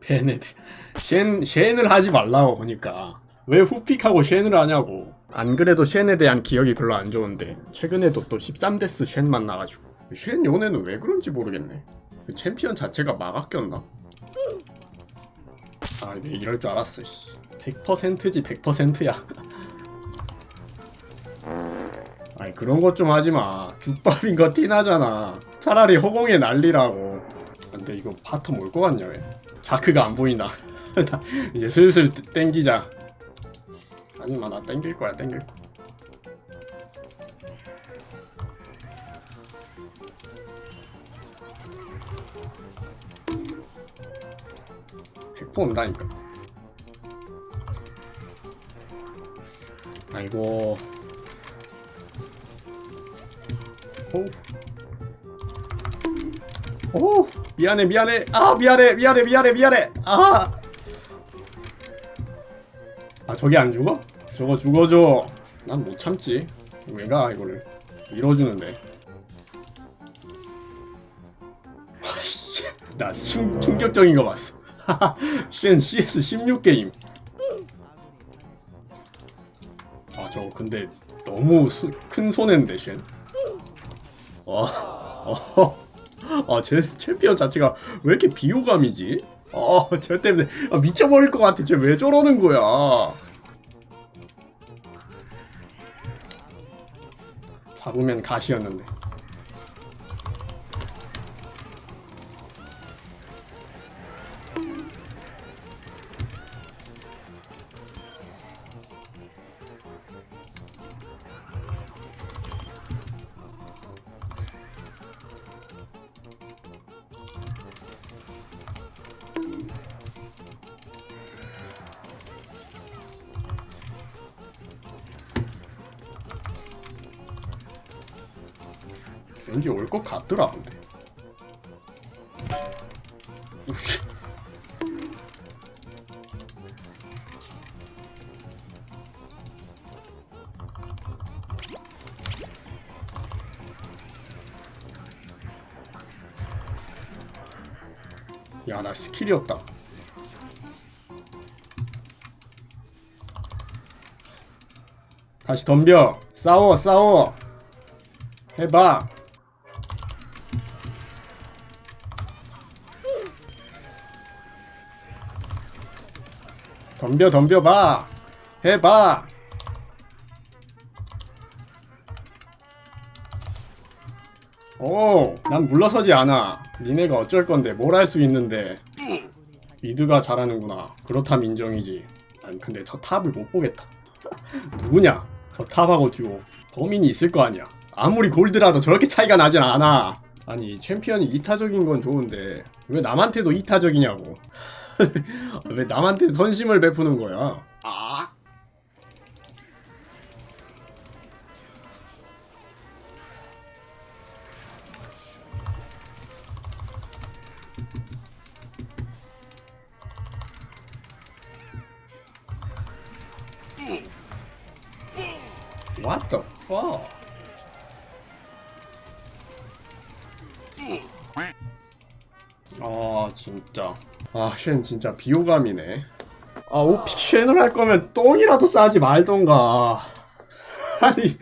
베네드 쉔 쉔을 하지 말라고 보니까 왜 후픽하고 쉔을 하냐고. 안 그래도 쉔에 대한 기억이 별로 안 좋은데 최근에도 또 13데스 쉔 만 나가지고. 쉔 요네는 왜 그런지 모르겠네. 그 챔피언 자체가 막아꼈나? 아 근데 이럴 줄 알았어 씨. 100%지 100%야. 아니 그런 것 좀 하지마. 죽밥인 거 티나잖아. 차라리 허공에 날리라고 근데 이거 바텀 올 것 같냐 왜? 자크가 안 보인다. 나 이제 슬슬 땡- 땡기자. 아니마 나 땡길 거야 땡길 거야 핵포 온다니까. 아이고. 오. 오 미안해 미안해. 아 미안해 미안해 미안해 미안해. 아. 아 저기 안 죽어? 저거 죽어줘. 난 못 참지. 왜가 이거를? 밀어주는데. 아이씨, 나 충, 충격적인 거 봤어. 쉔 CS 16게임. 아 저거 근데 너무 수, 큰 손해인데 쉔. 와, 어, 아, 제 챔피언 자체가 왜 이렇게 비호감이지? 어, 저 때문에 아, 미쳐버릴 것 같아. 쟤 왜 저러는 거야? 잡으면 가시였는데. 왠지 올 것 같더라, 근데. 우씨. 야, 나 스킬이 없다. 다시 덤벼. 싸워, 싸워. 해봐. 덤벼 덤벼 봐. 해봐. 오, 난 물러서지 않아. 니네가 어쩔 건데 뭘 할 수 있는데. 미드가 잘하는구나. 그렇다면 인정이지. 아니 근데 저 탑을 못 보겠다. 누구냐? 저 탑하고 듀오. 범인이 있을 거 아니야. 아무리 골드라도 저렇게 차이가 나진 않아. 아니 챔피언이 이타적인 건 좋은데 왜 남한테도 이타적이냐고. 왜 남한테 선심을 베푸는 거야? 아. What the fuck? 아 진짜. 아쉔 진짜 비호감이네. 아 오픽 쉔을 할 거면 똥이라도 싸지 말던가. 아니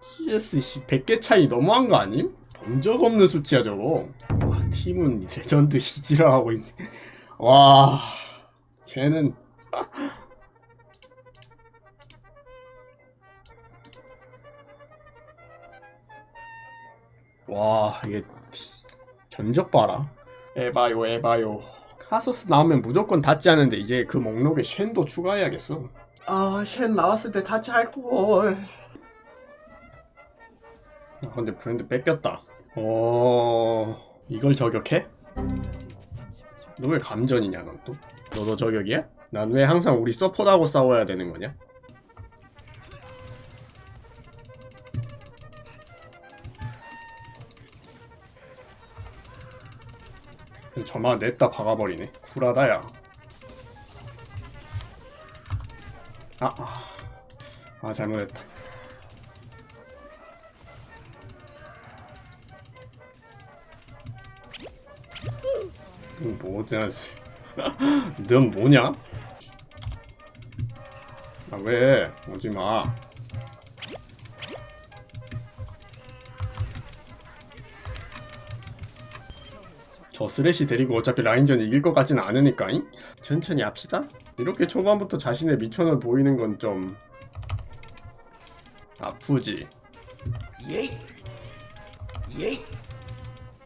CS 씨 100개 차이 너무한 거 아님? 본 적 없는 수치야 저거. 와 팀은 레전드 히지라 하고 있네. 와 쟤는. 와 이게 전적 봐라 에바요 에바요 카서스 나오면 무조건 닫지 않는데 이제 그 목록에 쉔도 추가해야겠어 아쉔 나왔을 때 닫지 할걸 아 근데 브랜드 뺏겼다 어... 이걸 저격해? 너 왜 감전이냐 넌 또? 너도 저격이야? 난 왜 항상 우리 서포트하고 싸워야 되는 거냐? 저만 냅다 박아버리네. 쿨하다야. 아, 아, 아 잘못했다. 넌 뭐냐? 넌 뭐냐? 아 왜? 오지 마. 저 쓰레쉬 데리고 어차피 라인전 이길 것 같지는 않으니까 잉? 천천히 합시다. 이렇게 초반부터 자신의 미천을 보이는 건 좀 아프지.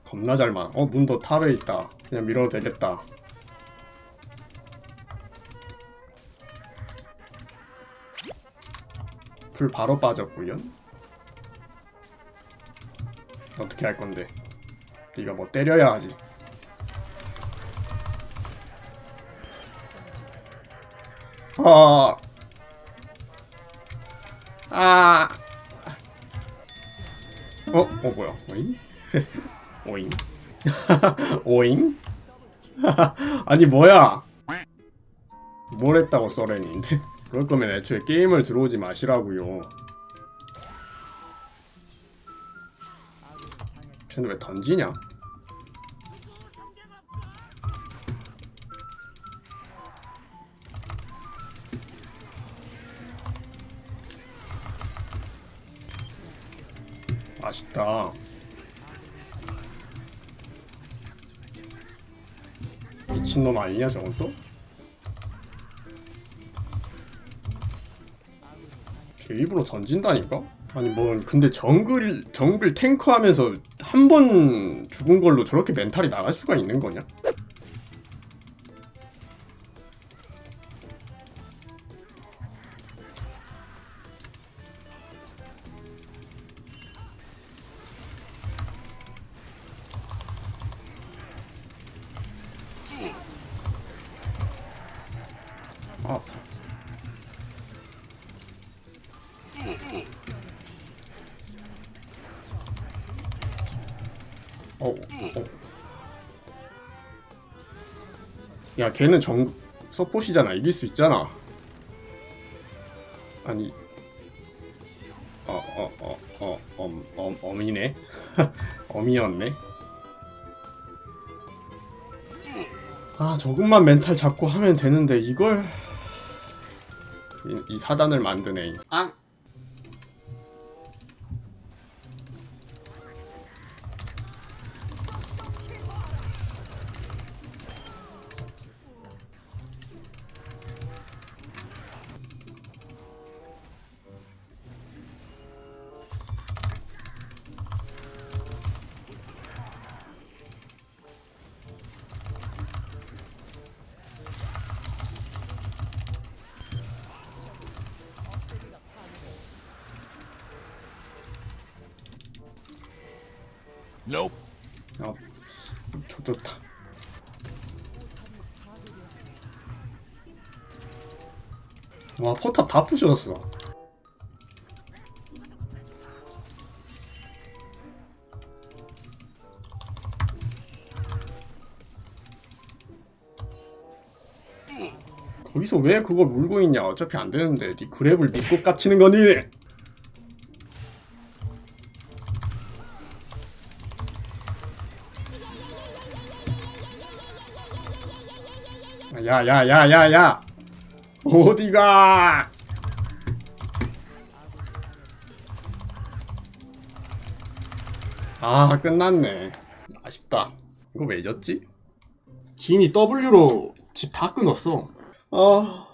겁나 잘만. 어 문도 탑에 있다. 그냥 밀어도 되겠다. 풀 바로 빠졌구요. 어떻게 할 건데? 네가 뭐 때려야 하지. 아. 아. 어, 어 뭐야? 오잉? 오잉? 오잉? 아니 뭐야? 뭘 했다고 써렌인데? 그럴 거면 애초에 게임을 들어오지 마시라고요. 쟤는 왜 던지냐? 맛있다. 미친놈 아니냐 저건 또? 쟤 일부러 던진다니까? 아니 뭐 근데 정글 정글 탱커 하면서 한 번 죽은 걸로 저렇게 멘탈이 나갈 수가 있는 거냐? 어, 어. 야, 걔는 정 서폿이잖아. 이길 수 있잖아. 아니, 어, 어, 어, 어, 엄, 엄, 어미네. 어미였네. 아, 조금만 멘탈 잡고 하면 되는데 이걸 이, 이 사단을 만드네. 아. Nope. 아, 좋다. 와, 포탑 다 부셔졌어. 거기서 왜 그걸 물고 있냐? 어차피 안 되는데. 네 그랩을 믿고 깝치는 거니? 야야야야야. 어디가? 아 끝났네. 아쉽다. 이거 왜 졌지? 진이 W로 집 다 끊었어. 아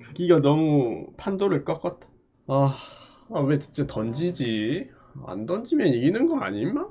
여기가 너무 판도를 꺾었다. 아, 아왜 진짜 던지지? 안 던지면 이기는 거 아니마?